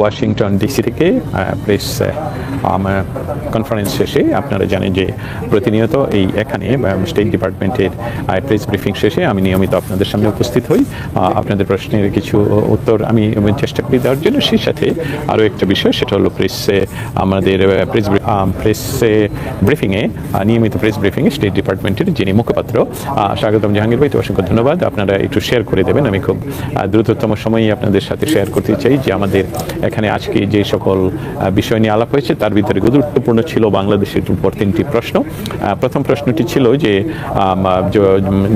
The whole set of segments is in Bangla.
ওয়াশিংটন ডিসি থেকে প্রেস কনফারেন্স শেষে আপনারা জানেন যে প্রতিনিয়ত এই এখানে স্টেট ডিপার্টমেন্টের প্রেস ব্রিফিং শেষে আমি নিয়মিত আপনাদের সামনে উপস্থিত হই। আপনাদের প্রশ্নের কিছু উত্তর আমি চেষ্টা করি দেওয়ার জন্য। সেই সাথে আরও একটা বিষয়, সেটা হলো প্রেসে আমাদের প্রেস প্রেস ব্রিফিংয়ে নিয়মিত প্রেস ব্রিফিংয়ে স্টেট ডিপার্টমেন্টের যিনি মুখপাত্র স্বাগতম জাহাঙ্গীর ভাই, তো অসংখ্য ধন্যবাদ। আপনারা একটু শেয়ার করে দেবেন। আমি খুব দ্রুততম সময়ে আপনাদের সাথে শেয়ার করতে চাই যে আমাদের এখানে আজকে যে সকল বিষয় নিয়ে আলাপ হয়েছে, তার ভিতরে গুরুত্বপূর্ণ ছিল বাংলাদেশের উপর তিনটি প্রশ্ন। প্রথম প্রশ্নটি ছিল যে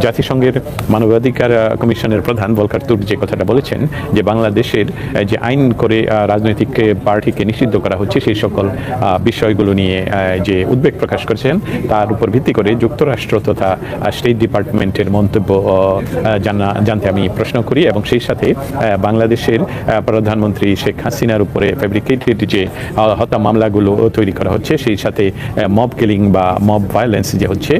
জাতিসংঘের মানবাধিকার কমিশনের প্রধান বলকার তুর যে কথাটা বলেছেন, যে বাংলাদেশের যে আইন করে রাজনৈতিক পার্টিকে নিষিদ্ধ করা হচ্ছে, সেই সকল বিষয়গুলো নিয়ে যে উদ্বেগ প্রকাশ করেছেন, তার উপর ভিত্তি করে যুক্তরাষ্ট্র তথা স্টেট ডিপার্টমেন্টের মন্তব্য জানা, জানতে আমি প্রশ্ন করি এবং সেই সাথে বাংলাদেশের প্রধানমন্ত্রী শেখ হাসিনার উপরে ফেব্রিকেটেড যে হত্যা মামলাগুলো তৈরি করা হচ্ছে, সেই সাথে মব কিলিং বা মব ভায়োলেন্স যে হচ্ছে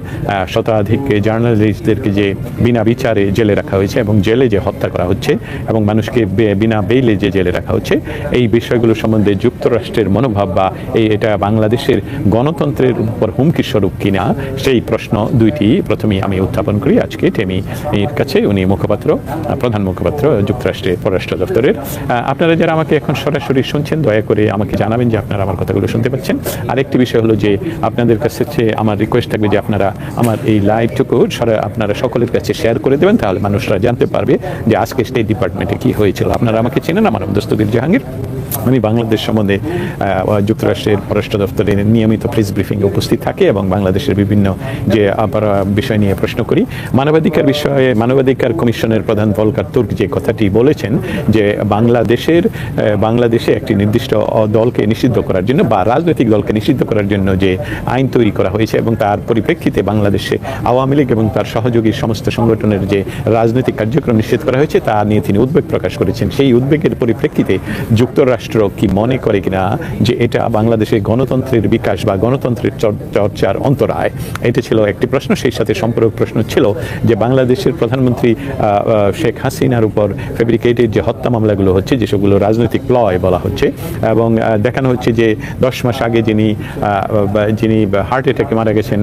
শতাধিক জার্নালিস্টদেরকে যে বিনা বিচারে জেলে রাখা হয়েছে এবং জেলে যে হত্যা করা হচ্ছে এবং মানুষকে বিনা বেইলে যে জেলে রাখা হচ্ছে, এই বিষয়গুলো সম্বন্ধে যুক্তরাষ্ট্রের মনোভাব বা এই, এটা বাংলাদেশের গণতন্ত্রের উপর হুমকি স্বরূপ কিনা, সেই প্রশ্ন দুইটি। প্রথমেই আমি উত্থাপন করি আজকে, টেমি এর কাছে, উনি মুখপাত্র, প্রধান মুখপাত্র যুক্তরাষ্ট্রের পররাষ্ট্র দপ্তরের। আপনারা যারা আমাকে এখন সরাসরি শুনছেন, দয়া করে আমাকে জানাবেন যে আপনারা আমার কথাগুলো শুনতে পাচ্ছেন। আরেকটি বিষয় হলো যে আপনাদের কাছে আমার রিকোয়েস্ট থাকবে যে আপনারা আমার এই লাইভটুকু সরা আপনারা সকলের কাছে শেয়ার করে দেবেন, তাহলে মানুষরা জানতে পারবে যে আজকে স্টেট ডিপার্টমেন্টে কী হয়েছিল। আপনারা আমাকে চেনেন, আমার নাম জাহাঙ্গীর। আমি বাংলাদেশ সম্বন্ধে যুক্তরাষ্ট্রের পররাষ্ট্র দপ্তরে নিয়মিত প্রেস ব্রিফিংয়ে উপস্থিত থাকি এবং বাংলাদেশের বিভিন্ন যে বিষয় নিয়ে প্রশ্ন করি। মানবাধিকার বিষয়ে, মানবাধিকার কমিশনের প্রধান ভলকার তুর্ক যে কথাটি বলেছেন যে, বাংলাদেশের বাংলাদেশে একটি নির্দিষ্ট দলকে নিষিদ্ধ করার জন্য বা রাজনৈতিক দলকে নিষিদ্ধ করার জন্য যে আইন তৈরি করা হয়েছে এবং তার পরিপ্রেক্ষিতে বাংলাদেশে আওয়ামী লীগ এবং তার সহযোগী সমস্ত সংগঠনের যে রাজনৈতিক কার্যক্রম নিষেধ করা হয়েছে, তা নিয়ে তিনি উদ্বেগ প্রকাশ করেছেন। সেই উদ্বেগের পরিপ্রেক্ষিতে যুক্তরাষ্ট্র কি মনে করে কিনা যে এটা বাংলাদেশের গণতন্ত্রের বিকাশ বা গণতন্ত্রের চর্চার অন্তরায়? এটা ছিল একটি প্রশ্ন, সেই সাথে সম্পর্ক প্রশ্ন ছিল যে বাংলাদেশের প্রধানমন্ত্রী শেখ হাসিনার উপর ফেব্রিকেটেড যে হত্যা মামলাগুলো হচ্ছে, যে সেগুলো রাজনৈতিক প্লয় বলা হচ্ছে, এবং দেখানো হচ্ছে যে দশ মাস আগে যিনি যিনি হার্ট অ্যাটাকে মারা গেছেন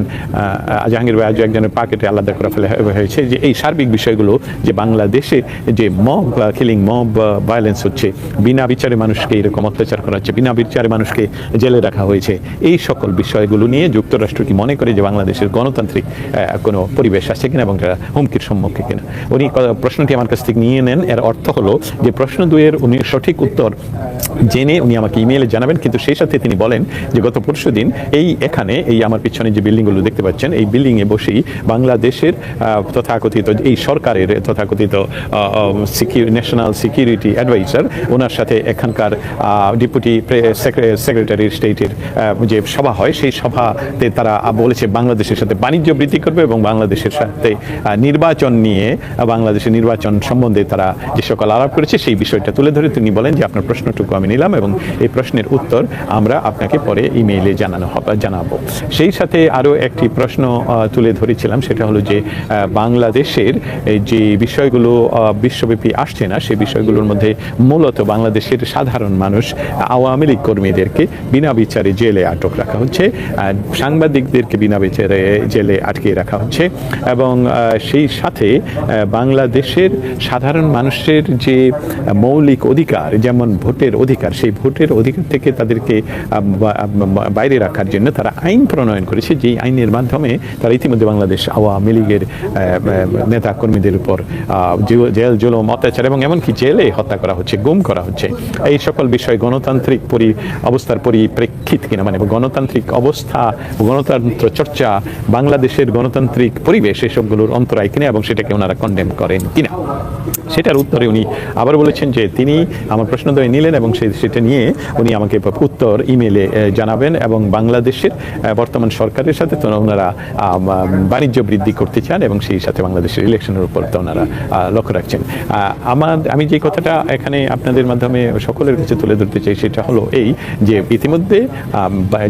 জাহাঙ্গীর ভাই আজ একজনের পাকেটে আলাদা করা ফেলে হয়েছে যে এই সার্বিক বিষয়গুলো যে বাংলাদেশে যে মব কিলিং মব ভায়োলেন্স হচ্ছে, বিনা বিচারে মানুষকে এরকম অত্যাচার করা হচ্ছে। বিনা বিচারে মানুষকে জেলে রাখা হয়েছে। এই সকল বিষয়গুলো নিয়ে যুক্তরাষ্ট্র কি মনে করে যে বাংলাদেশের গণতান্ত্রিক কোনো পরিবেশ আছে কিনা এবং এটা হুমকির সম্মুখীন কিনা? উনি প্রশ্নটি আমার কাছ থেকে নিয়ে নেন। এর অর্থ হলো যে প্রশ্ন দুয়ের উনি সঠিক উত্তর জেনে উনি আমাকে ইমেইলে জানাবেন। কিন্তু সেই সাথে তিনি বলেন যে গত পরশু দিন এই এখানে এই আমার পিছনে যে বিল্ডিংগুলো দেখতে পাচ্ছেন, এই বিল্ডিংয়ে বসেই বাংলাদেশের তথাকথিত এই সরকারের তথাকথিত ন্যাশনাল সিকিউরিটি অ্যাডভাইজার ওনার সাথে এখানকার ডেপুটি সেক্রেটারি স্টেটের যে সভা হয়, সেই সভাতে তারা বলেছে বাংলাদেশের সাথে বাণিজ্য বৃদ্ধি করবে এবং বাংলাদেশের সাথে নির্বাচন নিয়ে বাংলাদেশের নির্বাচন সম্বন্ধে তারা যে সকল আলাপ করেছে, সেই বিষয়টা তুলে ধরে তিনি বলেন যে আপনার প্রশ্নটুকু আমি নিলাম এবং এই প্রশ্নের উত্তর আমরা আপনাকে পরে ইমেইলে জানানো হবে, জানাব। সেই সাথে আরও একটি প্রশ্ন তুলে ধরেছিলাম, সেটা হলো যে বাংলাদেশের যে বিষয়গুলো বিশ্বব্যাপী আসছে না সেই বিষয়গুলোর মধ্যে মূলত বাংলাদেশের সাধারণ মানুষ, আওয়ামী লীগ কর্মীদেরকে বিনা বিচারে জেলে আটক রাখা হচ্ছে সাংবাদিকদেরকে বিনা বিচারে জেলে আটকে রাখা হচ্ছে। এবং সেই সাথে বাংলাদেশের সাধারণ মানুষের যে মৌলিক অধিকার, যেমন ভোটের অধিকার, সেই ভোটের অধিকার থেকে তাদেরকে বাইরে রাখার জন্য তারা আইন প্রণয়ন করেছে, যেই আইনের মাধ্যমে তারা ইতিমধ্যে বাংলাদেশ আওয়ামী লীগের নেতা কর্মীদের উপর জেল জুলুম অত্যাচার এবং এমনকি জেলে হত্যা করা হচ্ছে, গুম করা হচ্ছে। এই সকল বিষয় গণতান্ত্রিক পরি, অবস্থার পরিপ্রেক্ষিত কিনা মানে গণতান্ত্রিক অবস্থা, গণতন্ত্র চর্চা, বাংলাদেশের গণতান্ত্রিক পরিবেশ, এসবগুলোর অন্তরায় কিনা এবং সেটাকে ওনারা কন্ডেম করেন কিনা। সেটার উত্তরে উনি আবার বলেছেন যে তিনি আমার প্রশ্ন দয় নিলেন এবং সেই সেটা নিয়ে উনি আমাকে উত্তর ইমেলে জানাবেন এবং বাংলাদেশের বর্তমান সরকারের সাথে তো ওনারা বাণিজ্য বৃদ্ধি করতে চান এবং সেই সাথে বাংলাদেশের ইলেকশনের উপর তো ওনারা লক্ষ্য রাখছেন। আমার, আমি যে কথাটা এখানে আপনাদের মাধ্যমে সকলের কাছে তুলে ধরতে চাই সেটা হলো এই যে ইতিমধ্যে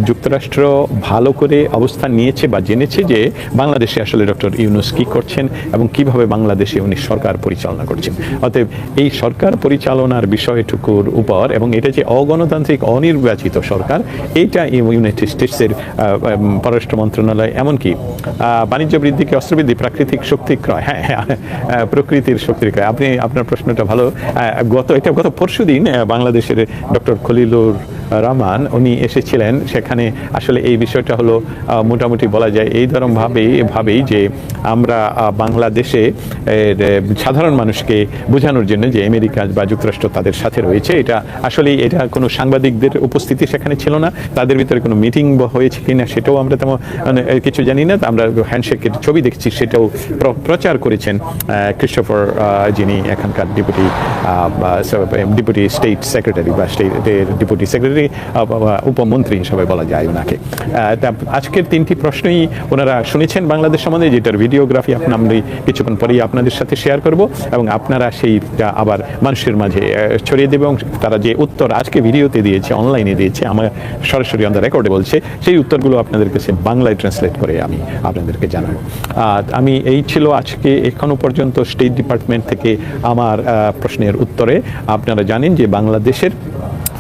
যুক্তরাষ্ট্র ভালো করে অবস্থান নিয়েছে বা জেনেছে যে বাংলাদেশে আসলে ডক্টর ইউনুস কি করছেন এবং কীভাবে বাংলাদেশে উনি সরকার পরিচালনা করেছেন। অতএব এই সরকার পরিচালনার বিষয়টুকুর উপর এবং এটা যে অগণতান্ত্রিক, অনির্বাচিত সরকার এইটা ইউনাইটেড স্টেটসের পররাষ্ট্র মন্ত্রণালয় এমনকি বাণিজ্য বৃদ্ধিকে অস্ত্রবৃদ্ধি প্রাকৃতিক শক্তি ক্রয় হ্যাঁ হ্যাঁ প্রকৃতির শক্তির ক্রয়। আপনি, আপনার প্রশ্নটা ভালো। গত, এটা গত পরশু দিন বাংলাদেশের ডক্টর খলিলুর রহমান, উনি এসেছিলেন সেখানে। আসলে এই বিষয়টা হলো মোটামুটি বলা যায় এই ধরন ভাবেই যে আমরা বাংলাদেশে সাধারণ মানুষকে বোঝানোর জন্য যে আমেরিকা বা যুক্তরাষ্ট্র তাদের সাথে রয়েছে। এটা আসলে এটা কোনো সাংবাদিকদের উপস্থিতি সেখানে ছিল না। তাদের ভিতরে কোনো মিটিং হয়েছে কিনা সেটাও আমরা তেমন মানে, কিছু জানি না। আমরা হ্যান্ডশেকের ছবি দেখছি সেটাও প্রচার করেছেন ক্রিস্টোফার যিনি এখানকার ডিপুটি ডিপুটি স্টেট সেক্রেটারি বা স্টেটের ডিপুটি সেক্রেটারি উপমন্ত্রী হিসাবে বলা যায় ওনাকে। আজকের তিনটি প্রশ্নই ওনারা শুনেছেন বাংলাদেশ সম্বন্ধে যেটার ভিডিওগ্রাফি আপনার আমরা কিছুক্ষণ পরেই আপনাদের সাথে শেয়ার করব এবং আপনারা সেইটা আবার মানুষের মাঝে ছড়িয়ে দেবে এবং তারা যে উত্তর আজকে ভিডিওতে দিয়েছে, অনলাইনে দিয়েছে, আমার সরাসরি অন রেকর্ডে বলছে, সেই উত্তরগুলো আপনাদের কাছে বাংলায় ট্রান্সলেট করে আমি আপনাদেরকে জানাব। আমি, এই ছিল আজকে এখনও পর্যন্ত স্টেট ডিপার্টমেন্ট থেকে আমার প্রশ্নের উত্তরে। আপনারা জানেন যে বাংলাদেশের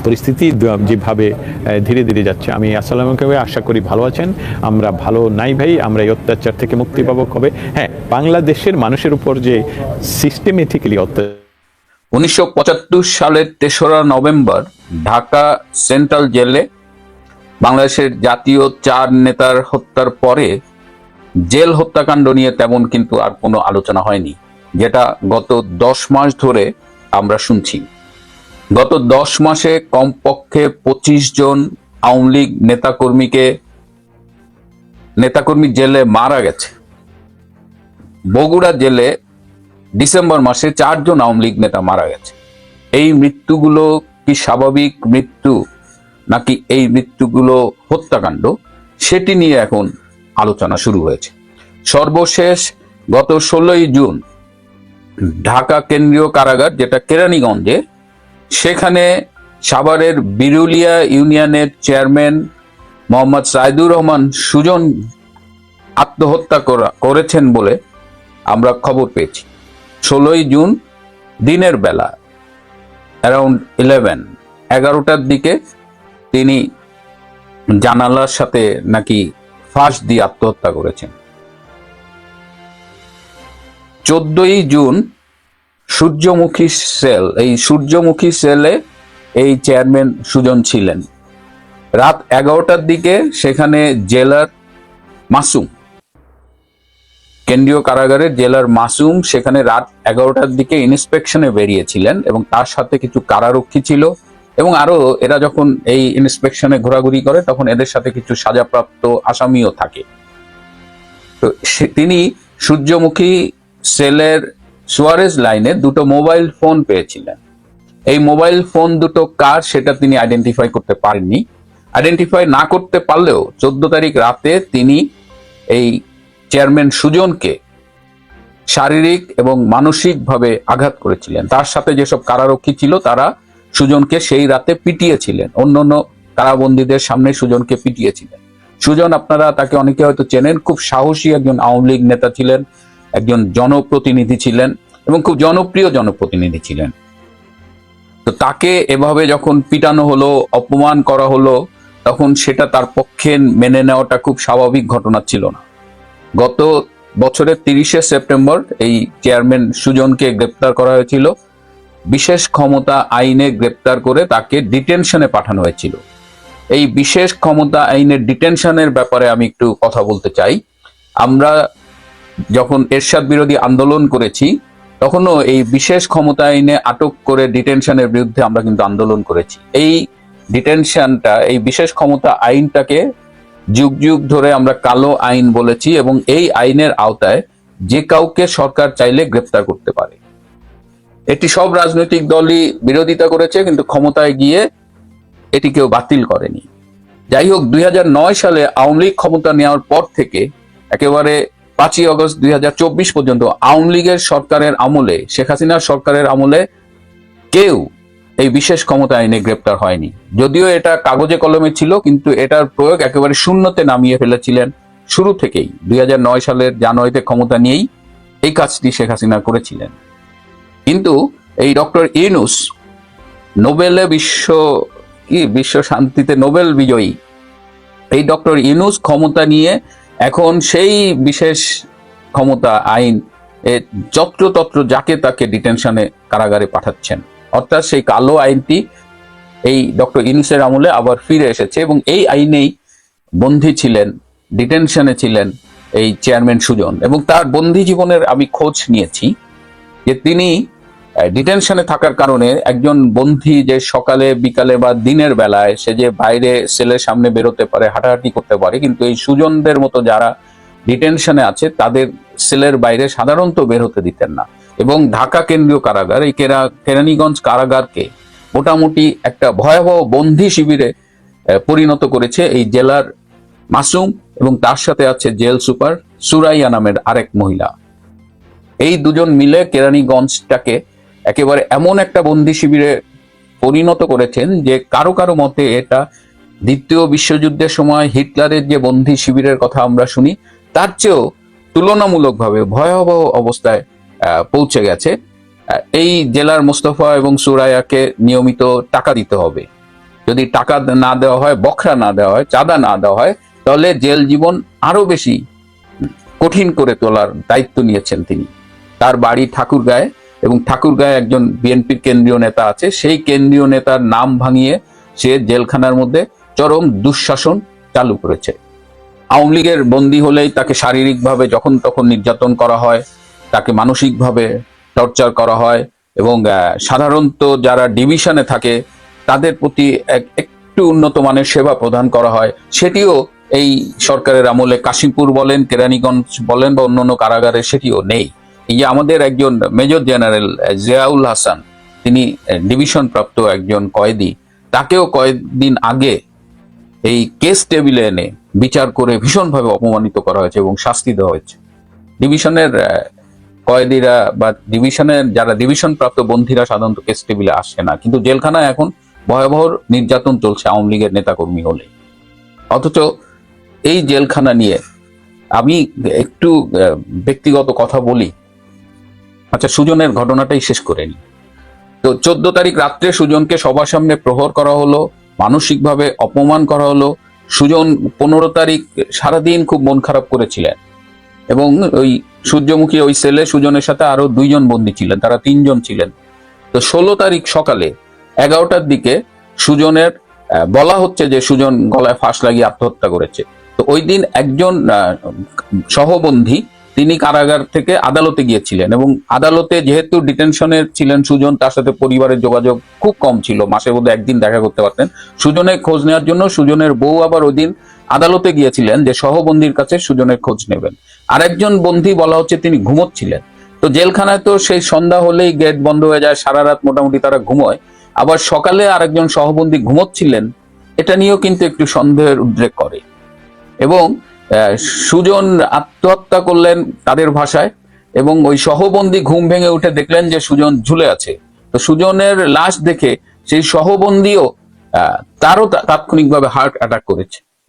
পরিস্থিতি যেভাবে ধীরে ধীরে যাচ্ছে। আমি আসসালামকে আশা করি ভালো আছেন। আমরা ভালো নাই ভাই, আমরা এই অত্যাচার থেকে মুক্তি পাবো কবে? হ্যাঁ বাংলাদেশের মানুষের উপর যে সিস্টেমেটিক্যালি অত্যাচার উনিশশো পঁচাত্তর সালের তেসরা নভেম্বর, ঢাকা সেন্ট্রাল জেলে বাংলাদেশের জাতীয় চার নেতার হত্যার পরে জেল হত্যাকাণ্ড নিয়ে তেমন কিন্তু আর কোনো আলোচনা হয়নি, যেটা গত দশ মাস ধরে আমরা শুনছি। গত দশ মাসে কমপক্ষে পঁচিশ জন আওয়ামী লীগ নেতাকর্মীকে নেতাকর্মী জেলে মারা গেছে। বগুড়া জেলে ডিসেম্বর মাসে চারজন আওয়ামী লীগ নেতা মারা গেছে। এই মৃত্যুগুলো কি স্বাভাবিক মৃত্যু নাকি এই মৃত্যুগুলো হত্যাকাণ্ড, সেটি নিয়ে এখন আলোচনা শুরু হয়েছে। সর্বশেষ গত ষোলোই জুন ঢাকা কেন্দ্রীয় কারাগার, যেটা কেরানীগঞ্জে সেখানে সাভারের বিরুলিয়া ইউনিয়নের চেয়ারম্যান মোহাম্মদ সাইদুর রহমান সুজন আত্মহত্যা করেছেন বলে আমরা খবর পেয়েছি। ষোলোই জুন দিনের বেলা অ্যারাউন্ড ইলেভেন এগারোটার দিকে তিনি জানালার সাথে নাকি ফাঁস দিয়ে আত্মহত্যা করেছেন। চোদ্দই জুন সূর্যমুখী সেল, এই সূর্যমুখী সেলে এই চেয়ারম্যান সুজন ছিলেন। রাত এগারোটার দিকে সেখানে জেলার মাসুম, কেন্দ্রীয় কারাগারে জেলার মাসুম সেখানে রাত এগারোটার দিকে ইন্সপেকশনে বেরিয়েছিলেন এবং তার সাথে কিছু কারারক্ষী ছিল এবং আরও এরা যখন এই ইন্সপেকশনে ঘোরাঘুরি করে তখন এদের সাথে কিছু সাজাপ্রাপ্ত আসামিও থাকে। তো তিনি সূর্যমুখী সেলের সুয়ারেজ লাইনে দুটো মোবাইল ফোন পেয়েছিলেন। এই মোবাইল ফোন দুটো কার সেটা তিনি আইডেন্টিফাই করতে পারেননি। আইডেন্টিফাই না করতে পারলেও চোদ্দ তারিখ রাতে তিনি এই চেয়ারম্যান সুজনকে শারীরিক এবং মানসিকভাবে আঘাত করেছিলেন। তার সাথে যেসব কারারক্ষী ছিল, তারা সুজনকে সেই রাতে পিটিয়েছিলেন। অন্য অন্য কারাবন্দীদের সামনে সুজনকে পিটিয়েছিলেন। সুজন, আপনারা তাকে অনেকে হয়তো চেনেন, খুব সাহসী একজন আওয়ামী লীগ নেতা ছিলেন, একজন জনপ্রতিনিধি ছিলেন। এবং খুব জনপ্রিয় জনপ্রতিনিধি ছিলেন। তো তাকে এভাবে যখন পিটানো হলো, অপমান করা হলো, তখন সেটা তার পক্ষে মেনে নেওয়াটা খুব স্বাভাবিক ঘটনা ছিল না। গত বছরের তিরিশে সেপ্টেম্বর এই চেয়ারম্যান সুজনকে গ্রেপ্তার করা হয়েছিল। বিশেষ ক্ষমতা আইনে গ্রেপ্তার করে তাকে ডিটেনশনে পাঠানো হয়েছিল। এই বিশেষ ক্ষমতা আইনের ডিটেনশনের ব্যাপারে আমি একটু কথা বলতে চাই। আমরা যখন এরশাদ বিরোধী আন্দোলন করেছি তখনও এই বিশেষ ক্ষমতা আইনে আটক করে ডিটেনশনের বিরুদ্ধে আমরা কিন্তু আন্দোলন করেছি। এই ডিটেনশনটা, এই বিশেষ ক্ষমতা আইনটাকে যুগ যুগ ধরে আমরা কালো আইন বলেছি এবং এই আইনের আওতায় যে কাউকে সরকার চাইলে গ্রেপ্তার করতে পারে। এটি সব রাজনৈতিক দলই বিরোধিতা করেছে, কিন্তু ক্ষমতায় গিয়ে এটি কেউ বাতিল করেনি। যাই হোক, দুই হাজার নয় সালে আওয়ামী লীগ ক্ষমতা নেওয়ার পর থেকে একেবারে পাঁচই আগস্ট দুই পর্যন্ত আওয়ামী লীগের সরকারের আমলে, শেখ হাসিনার সরকারের আমলে কেউ এই বিশেষ ক্ষমতা আইনে গ্রেপ্তার হয়নি। যদিও এটা কাগজে কলমে ছিল, কিন্তু এটার প্রয়োগ একেবারে শূন্যতে নামিয়ে ফেলেছিলেন শুরু থেকেই। দুই নয় সালের জানুয়ারিতে ক্ষমতা নিয়েই এই কাজটি শেখ হাসিনা করেছিলেন। কিন্তু এই ডক্টর ইউনুস নোবেলে বিশ্ব, কি বিশ্ব শান্তিতে নোবেল বিজয়ী। এই ডক্টর ইউনুস ক্ষমতা নিয়ে এখন সেই বিশেষ ক্ষমতা, আইন যত্রতত্র যাকে তাকে ডিটেনশনে কারাগারে পাঠাচ্ছেন। অর্থাৎ সেই কালো আইনটি এই ডক্টর ইনুসের আমলে আবার ফিরে এসেছে এবং এই আইনেই বন্দী ছিলেন, ডিটেনশনে ছিলেন এই চেয়ারম্যান সুজন। এবং তার বন্দী জীবনের আমি খোঁজ নিয়েছি যে তিনি ডিটেনশনে থাকার কারণে একজন বন্ধী যে সকালে, বিকালে বা দিনের বেলায় সে যে বাইরে সেলের সামনে বেরোতে পারে, হাঁটাহাঁটি করতে পারে, কিন্তু এই সুজনদের মতো যারা ডিটেনশনে আছে, তাদের সেলের বাইরে সাধারণত বের হতে দিতেন না। এবং ঢাকা কেন্দ্রীয় কারাগার, এই কেরা, কেরানীগঞ্জ কারাগারকে মোটামুটি একটা ভয়াবহ বন্ধি শিবিরে পরিণত করেছে এই জেলার মাসুম এবং তার সাথে আছে জেল সুপার সুরাইয়া নামের আরেক মহিলা। এই দুজন মিলে কেরানীগঞ্জটাকে একেবারে এমন একটা বন্দি শিবিরে পরিণত করেছেন যে কারও কারও মতে এটা দ্বিতীয় বিশ্বযুদ্ধের সময় হিটলারের যে বন্দি শিবিরের কথা আমরা শুনি, তার চেয়েও তুলনামূলকভাবে ভয়াবহ অবস্থায় পৌঁছে গেছে। এই জেলার মোস্তফা এবং সুরাইয়াকে নিয়মিত টাকা দিতে হবে। যদি টাকা না দেওয়া হয়, বখরা না দেওয়া হয়, চাঁদা না দেওয়া হয়, তাহলে জেল জীবন আরও বেশি কঠিন করে তোলার দায়িত্ব নিয়েছেন তিনি। তার বাড়ি ঠাকুরগাঁয়ে এবং ঠাকুরগাঁয়ে একজন বিএনপির কেন্দ্রীয় নেতা আছে, সেই কেন্দ্রীয় নেতার নাম ভাঙিয়ে সে জেলখানার মধ্যে চরম দুঃশাসন চালু করেছে। আওয়ামী লীগের বন্দী হলেই তাকে শারীরিকভাবে যখন তখন নির্যাতন করা হয়, তাকে মানসিকভাবে টর্চার করা হয় এবং সাধারণত যারা ডিভিশনে থাকে, তাদের প্রতি এক- একটু উন্নত মানের সেবা প্রদান করা হয়। সেটিও এই সরকারের আমলে কাশিমপুর বলেন, কেরানীগঞ্জ বলেন বা অন্যান্য কারাগারে সেটিও নেই। যে আমাদের একজন মেজর জেনারেল জিয়াউল হাসান, তিনি ডিভিশন প্রাপ্ত একজন কয়েদি, তাকেও কয়েকদিন আগে এই কেস টেবিলে এনে বিচার করে ভীষণভাবে অপমানিত করা হয়েছে এবং শাস্তি দেওয়া হয়েছে। ডিভিশনের কয়েদিরা বা ডিভিশনের, যারা ডিভিশন প্রাপ্ত বন্ধীরা সাধারণত কেস টেবিলে আসে না, কিন্তু জেলখানায় এখন ভয়াবহ নির্যাতন চলছে আওয়ামী লীগের নেতাকর্মী হলে। অথচ এই জেলখানা নিয়ে আমি একটু ব্যক্তিগত কথা বলি। আচ্ছা সুজনের ঘটনাটাই শেষ করে নি। তো চোদ্দ তারিখ রাত্রে সুজনকে সবার সামনে প্রহর করা হলো, মানসিকভাবে অপমান করা হলো। সুজন পনেরো তারিখ সারাদিন খুব মন খারাপ করেছিলেন। এবং ওই সূর্যমুখী ওই সেলে সুজনের সাথে আরও দুইজন বন্দী ছিলেন, তারা তিনজন ছিলেন। তো ষোলো তারিখ সকালে এগারোটার দিকে সুজনের বলা হচ্ছে যে সুজন গলায় ফাঁস লাগিয়ে আত্মহত্যা করেছে। তো ওই দিন একজন সহবন্ধী তিনি কারাগার থেকে আদালতে গিয়েছিলেন এবং আদালতে যেহেতু ডিটেনশনে ছিলেন সুজন, তার সাথে পরিবারের যোগাযোগ খুব কম ছিল। মাসে বোধহয় একদিন দেখা করতে পারতেন। সুজনের খোঁজ নেওয়ার জন্য সুজনের বউ আবার ওই দিন আদালতে গিয়েছিলেন যে সহবন্দির কাছে সুজনের খোঁজ নেবেন। আরেকজন বন্দী বলা হচ্ছে তিনি ঘুমোচ্ছিলেন। তো জেলখানায় তো সেই সন্ধ্যা হলেই গেট বন্ধ হয়ে যায়, সারা রাত মোটামুটি তারা ঘুমোয়। আবার সকালে আরেকজন সহবন্দী ঘুমোচ্ছিলেন, এটা নিয়েও কিন্তু একটু সন্দেহের উদ্রেক করে। এবং সুজন আত্মহত্যা করলেন তাদের ভাষায় এবং ওই সহবন্দী ঘুম ভেঙে উঠে দেখলেন যে সুজন ঝুলে আছে। তো সুজনের লাশ দেখে সেই সহবন্দীও তারও তাৎক্ষণিকভাবে হার্ট অ্যাটাক করেছে।